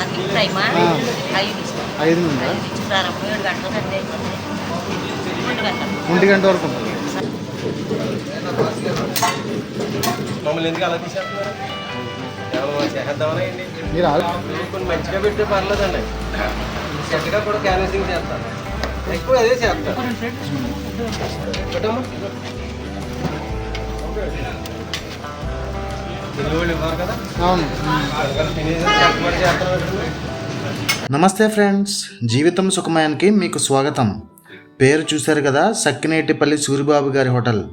Morning టైమా. ఐదు ఐదు నుండి? ఏడు అయిపోతుంది ఒంటి గంట. వరకు ఉంటుంది. మమ్మల్ని ఎందుకు అలా తీసేస్తున్నారు? మీరు కొన్ని మంచిగా పెడితే పర్లేదండి. చెట్టుగా కూడా క్యాన్వసింగ్ చేస్తారు. ఎక్కువ అదే చేస్తారు. పెట్టమ్మా. అవును. నమస్తే ఫ్రెండ్స్. జీవితం సుఖమయానికి మీకు స్వాగతం. పేరు చూశారు కదా సక్కినేటిపల్లి సూరిబాబు గారి హోటల్.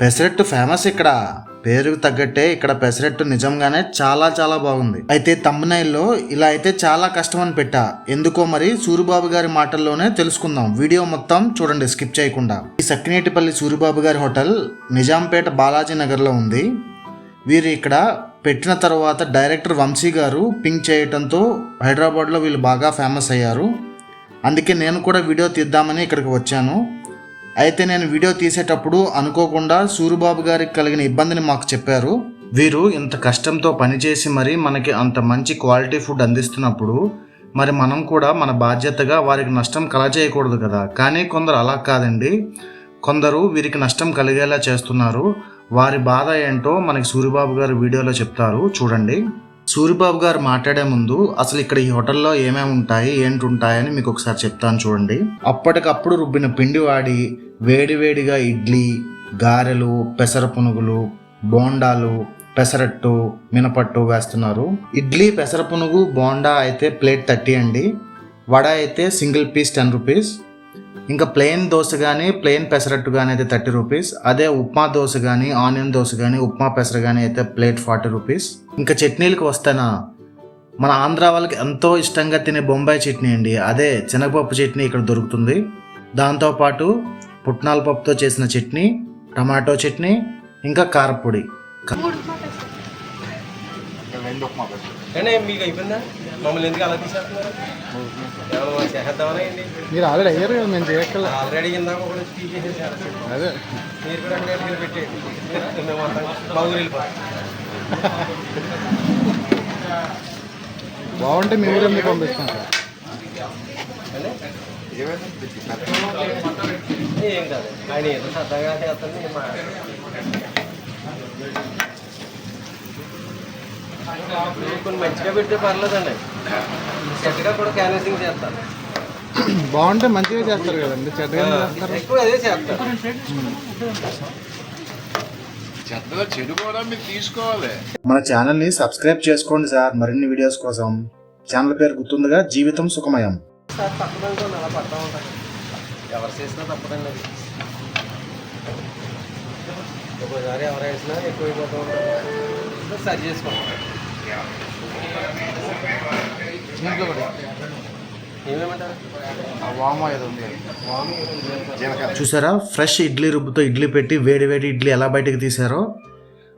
పెసరట్టు ఫేమస్ ఇక్కడ. పేరుకు తగ్గట్టే ఇక్కడ పెసరట్టు నిజంగానే చాలా చాలా బాగుంది. అయితే తమ్మునైల్లో ఇలా అయితే చాలా కష్టం అని పెట్టా. ఎందుకో మరి సూరిబాబు గారి మాటల్లోనే తెలుసుకుందాం. వీడియో మొత్తం చూడండి స్కిప్ చేయకుండా. ఈ సక్కినేటిపల్లి సూరిబాబు గారి హోటల్ నిజాంపేట బాలాజీ నగర్లో ఉంది. వీరు ఇక్కడ పెట్టిన తర్వాత డైరెక్టర్ వంశీ గారు పింక్ చేయటంతో హైదరాబాద్లో వీళ్ళు బాగా ఫేమస్ అయ్యారు. అందుకే నేను కూడా వీడియో తీద్దామని ఇక్కడికి వచ్చాను. అయితే నేను వీడియో తీసేటప్పుడు అనుకోకుండా సూరిబాబు గారికి కలిగిన ఇబ్బందిని మాకు చెప్పారు. వీరు ఇంత కష్టంతో పనిచేసి మరి మనకి అంత మంచి క్వాలిటీ ఫుడ్ అందిస్తున్నప్పుడు మరి మనం కూడా మన బాధ్యతగా వారికి నష్టం కలగజేయకూడదు కదా. కానీ కొందరు అలా కాదండి. కొందరు వీరికి నష్టం కలిగేలా చేస్తున్నారు. వారి బాధ ఏంటో మనకి సూరిబాబు గారు వీడియోలో చెప్తారు. చూడండి. సూరిబాబు గారు మాట్లాడే ముందు అసలు ఇక్కడ ఈ హోటల్లో ఏమేమి ఉంటాయి ఏంటి ఉంటాయని మీకు ఒకసారి చెప్తాను చూడండి. అప్పటికప్పుడు రుబ్బిన పిండి వాడి వేడివేడిగా ఇడ్లీ గారెలు పెసర పునుగులు బోండాలు పెసరట్టు మినపట్టు వేస్తున్నారు. ఇడ్లీ పెసర పునుగు బోండా అయితే ప్లేట్ థర్టీ అండి. వడ అయితే సింగిల్ పీస్ టెన్ రూపీస్. ఇంకా ప్లెయిన్ దోశ కానీ ప్లెయిన్ పెసరట్టు కానీ అయితే థర్టీ రూపీస్. అదే ఉప్మా దోశ కానీ ఆనియన్ దోశ కానీ ఉప్మా పెసర కానీ అయితే ప్లేట్ ఫార్టీ రూపీస్. ఇంకా చట్నీలకు వస్తేనా? మన ఆంధ్ర వాళ్ళకి ఎంతో ఇష్టంగా తినే బొంబాయి చట్నీ అండి. అదే శనగపప్పు చట్నీ ఇక్కడ దొరుకుతుంది. దాంతోపాటు పుట్నాల పప్పుతో చేసిన చట్నీ టమాటో చట్నీ ఇంకా కారపొడి. కానీ మీకు అయిపోయిందా? మమ్మల్ని ఎందుకు అలా తీసేస్తున్నారు? ఏంటి? మీరు ఆల్రెడీ అయ్యారు కదా మేము చేయక్కల ఆల్రెడీ ఇందాక ఒకటి స్పీక్ చేసేసారు అదే. మీరు కూడా అక్కడ పెట్టేయండి. మేము అంతా మా ఊరు వెళ్ళిపోతాం బాగుంటే మీ ఊరు ఎందుకు పంపిస్తాం సార్. ఏం కాదు. ఆయన ఏదో సరదాగా చేస్తుంది మా కొన్ని మంచిగా పెడితే పర్లేదండి. కూడా క్యాన్వసింగ్ చేస్తారు. బాగుంటే మంచిగా చేస్తారు కదండి. చెడ్డగా ఎక్కువ అదే చేస్తారు. చెత్తగా చెడు కూడా మీరు తీసుకోవాలి. మన ఛానల్ని సబ్స్క్రైబ్ చేసుకోండి సార్. మరిన్ని వీడియోస్ కోసం. ఛానల్ పేరు గుర్తుందిగా జీవితం సుఖమయం. ఎవరు చేసినా తప్పదండి అది. ఒక్కోసారి ఎవరు వేసినా ఎక్కువైపోతూ ఉంటారు. సరి చేసుకోండి. దీంట్లో కూడా చూసారా? ఫ్రెష్ ఇడ్లీ రుబ్బుతో ఇడ్లీ పెట్టి వేడి వేడి ఇడ్లీ ఎలా బయటకు తీసారో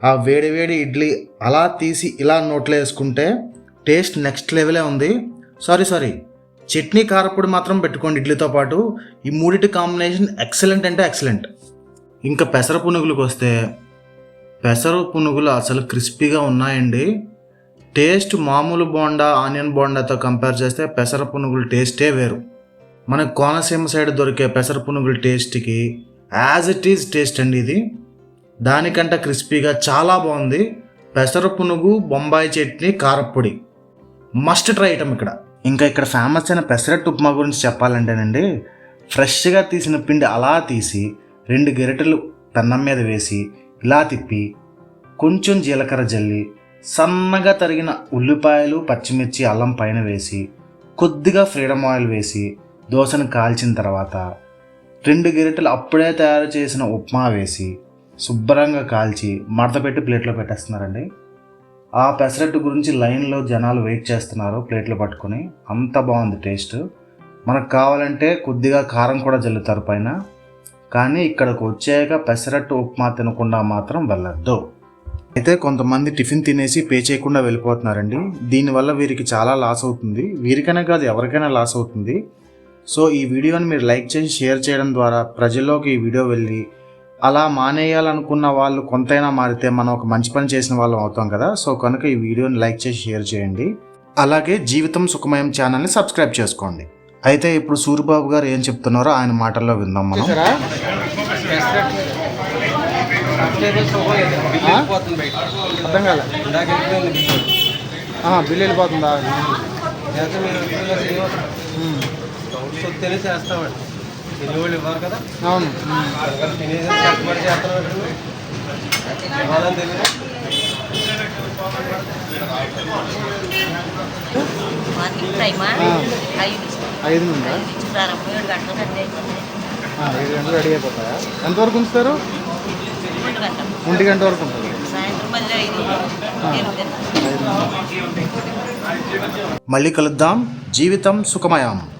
ఆ వేడి వేడి ఇడ్లీ అలా తీసి ఇలా నోట్లో వేసుకుంటే టేస్ట్ నెక్స్ట్ లెవెలే ఉంది. Sorry sorry. చట్నీ కారపొడి మాత్రం పెట్టుకోండి ఇడ్లీతో పాటు. ఈ మూడిటి కాంబినేషన్ ఎక్సలెంట్ అంటే ఎక్సలెంట్. ఇంకా పెసర పునుగులకు వస్తే పెసర పునుగులు అసలు క్రిస్పీగా ఉన్నాయండి. టేస్ట్ మామూలు బోండా ఆనియన్ బోండాతో కంపేర్ చేస్తే పెసర పునుగుల టేస్టే వేరు. మన కోనసీమ సైడ్ దొరికే పెసర పునుగుల టేస్ట్కి యాజ్ ఇట్ ఈజ్ టేస్ట్ అండి ఇది. దానికంటే క్రిస్పీగా చాలా బాగుంది. పెసర పునుగు బొంబాయి చట్నీ కారప్పొడి. మస్ట్ ట్రై ఐటమ్ ఇక్కడ. ఇంకా ఇక్కడ ఫేమస్ అయిన పెసరట్టు ఉప్మా గురించి చెప్పాలంటేనండి ఫ్రెష్గా తీసిన పిండి అలా తీసి రెండు గరిటెలు పెన్నం మీద వేసి ఇలా తిప్పి కొంచెం జీలకర్ర జల్లి సన్నగా తరిగిన ఉల్లిపాయలు పచ్చిమిర్చి అల్లం పైన వేసి కొద్దిగా ఫ్రీడమ్ ఆయిల్ వేసి దోశను కాల్చిన తర్వాత రెండు గిరెటలు అప్పుడే తయారు చేసిన ఉప్మా వేసి శుభ్రంగా కాల్చి మడత పెట్టి ప్లేట్లో పెట్టేస్తున్నారండి. ఆ పెసరట్టు గురించి లైన్లో జనాలు వెయిట్ చేస్తున్నారు ప్లేట్లు పట్టుకొని. అంత బాగుంది టేస్ట్. మనకు కావాలంటే కొద్దిగా కారం కూడా జల్లుతారు పైన. కానీ ఇక్కడికి వచ్చాక పెసరట్టు ఉప్మా తినకుండా మాత్రం వెళ్ళొద్దు. అయితే కొంతమంది టిఫిన్ తినేసి పే చేయకుండా వెళ్ళిపోతున్నారండి. దీనివల్ల వీరికి చాలా లాస్ అవుతుంది. వీరికైనా కాదు ఎవరికైనా లాస్ అవుతుంది. సో ఈ వీడియోని మీరు లైక్ చేసి షేర్ చేయడం ద్వారా ప్రజల్లోకి ఈ వీడియో వెళ్ళి అలా మానేయాలనుకున్న వాళ్ళు కొంతైనా మారితే మనం ఒక మంచి పని చేసిన వాళ్ళం అవుతాం కదా. సో కనుక ఈ వీడియోని లైక్ చేసి షేర్ చేయండి. అలాగే జీవితం సుఖమయం ఛానల్ని సబ్స్క్రైబ్ చేసుకోండి. అయితే ఇప్పుడు సూరిబాబు గారు ఏం చెప్తున్నారో ఆయన మాటల్లో విందాం మనం. అర్థం కాలే. బిల్లు బిల్లు వెళ్ళిపోతుందా లేకపోతే మీరు ఎప్పుడైనా శ్రీనివాసం డౌట్స్ వస్తేనే చేస్తామండి. ఎన్ని వాళ్ళు ఇవ్వరు కదా? అవును. తినేసి తెలియదు. ఐదు నుండా. ఐదు గంటలు రెడీ అయిపోతాయా? ఎంతవరకు ఉంచుతారు? ఒంటి గంట వరకు ఉంటుంది. మళ్ళీ కలుద్దాం. జీవితం సుఖమయం.